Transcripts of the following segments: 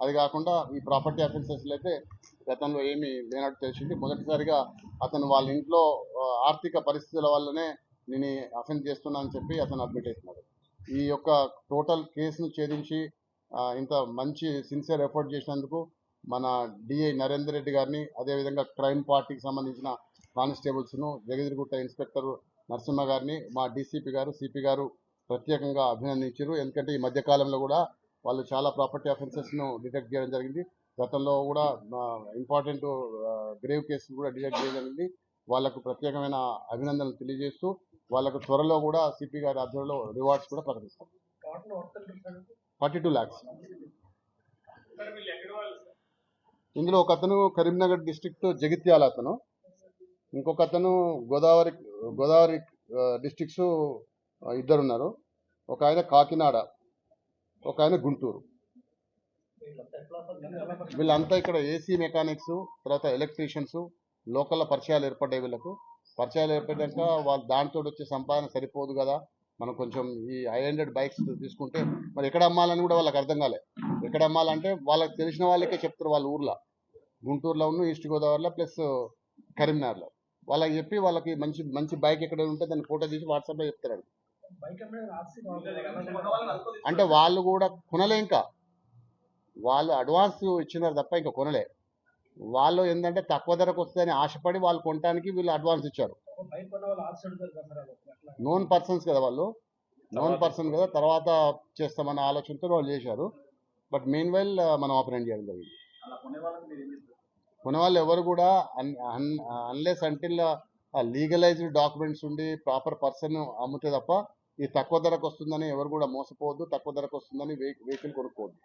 అది కాకుండా ఈ ప్రాపర్టీ అఫెన్సెస్లు అయితే గతంలో ఏమీ లేనట్టు తెలిసింది. మొదటిసారిగా అతను వాళ్ళ ఇంట్లో ఆర్థిక పరిస్థితుల వల్లనే నేను అఫెన్స్ చేస్తున్నా అని చెప్పి అతను అడ్మిట్ అవుతున్నాడు ఈ యొక్క టోటల్ కేసును ఛేదించి ఇంత మంచి సిన్సియర్ ఎఫర్ట్ చేసినందుకు మన డిఐ నరేందర్ రెడ్డి గారిని అదేవిధంగా క్రైమ్ పార్టీకి సంబంధించిన కానిస్టేబుల్స్ను జగదిరిగుట్ట ఇన్స్పెక్టర్ నరసింహ గారిని మా డీసీపీ గారు సిపి గారు ప్రత్యేకంగా అభినందించారు. ఎందుకంటే ఈ మధ్యకాలంలో కూడా వాళ్ళు చాలా ప్రాపర్టీ అఫెన్సెస్ను డిటెక్ట్ చేయడం జరిగింది. గతంలో కూడా ఇంపార్టెంట్ గ్రేవ్ కేసులు కూడా డిటెక్ట్ చేయడం జరిగింది. వాళ్ళకు ప్రత్యేకమైన అభినందనలు తెలియజేస్తూ వాళ్ళకు త్వరలో కూడా సిపి గారి ఆధ్వర్యంలో రివార్డ్స్ కూడా ప్రకటిస్తాం. ఫార్టీ టూ ల్యాక్స్ ఇందులో ఒక అతను కరీంనగర్ డిస్ట్రిక్ట్ జగిత్యాల అతను. ఇంకొక అతను గోదావరి గోదావరి డిస్ట్రిక్ట్స్ ఇద్దరు ఉన్నారు ఒక ఆయన కాకినాడ. ఒక ఆయన గుంటూరు. వీళ్ళంతా ఇక్కడ ఏసీ మెకానిక్స్ తర్వాత ఎలక్ట్రీషియన్స్ లోకల్ పరిచయాలు ఏర్పడ్డాయి వీళ్ళకు. పరిచయాలు ఏర్పడ్డాక వాళ్ళు దాంతో వచ్చే సంపాదన సరిపోదు కదా. మనం కొంచెం ఈ హై హండ్రెడ్ బైక్స్ తీసుకుంటే మరి ఎక్కడ అమ్మాలని కూడా వాళ్ళకి అర్థం కాలే. ఎక్కడ అమ్మాలంటే వాళ్ళకి తెలిసిన వాళ్ళకే చెప్తారు వాళ్ళ ఊర్లో. గుంటూరులో ఉన్న ఈస్ట్ గోదావరిలో ప్లస్ కరీంనగర్లో వాళ్ళకి చెప్పి వాళ్ళకి మంచి మంచి బైక్ ఎక్కడ ఉంటే దాన్ని ఫోటో తీసి వాట్సాప్లో చెప్తారు అంటే వాళ్ళు కూడా కొనలే ఇంకా. వాళ్ళు అడ్వాన్స్ ఇచ్చినారు తప్ప ఇంకా కొనలే. వాళ్ళు ఏంటంటే తక్కువ ధరకు వస్తుందని ఆశపడి వాళ్ళు కొనడానికి వీళ్ళు అడ్వాన్స్ ఇచ్చారు. నోన్ పర్సన్స్ కదా వాళ్ళు. నోన్ పర్సన్ కదా. తర్వాత చేస్తామన్న ఆలోచనతో వాళ్ళు చేశారు. బట్ మెయిన్ వైల్ మనం ఆపరేట్ చేయడం జరిగింది. కొనే వాళ్ళు ఎవరు కూడా అన్లెస్ అంటిల్ లీగలైజ్డ్ డాక్యుమెంట్స్ ఉండి ప్రాపర్ పర్సన్ అమ్మితే తప్ప ఈ తక్కువ ధరకు వస్తుందని ఎవరు కూడా మోసపోవద్దు తక్కువ ధరకు వస్తుందని వెహికల్ కొనుక్కోవద్దు.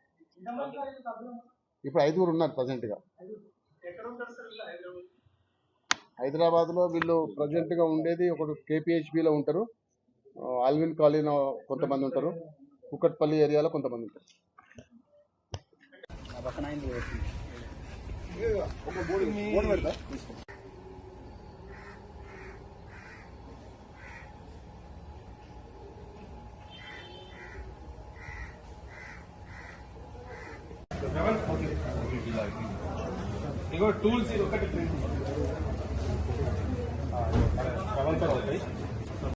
ఇప్పుడు ఐదుగురు ఉన్నారు ప్రజెంట్గా. హైదరాబాద్లో వీళ్ళు ప్రజెంట్గా ఉండేది ఒకడు కేపీహెచ్బిలో ఉంటారు. ఆల్విన్ కాలనీలో కొంతమంది ఉంటారు. కుక్కట్పల్లి ఏరియాలో కొంతమంది ఉంటారు. ఇగో టూల్స్ ఇది ఒకటి సెవెన్ కూడా అవుతాయి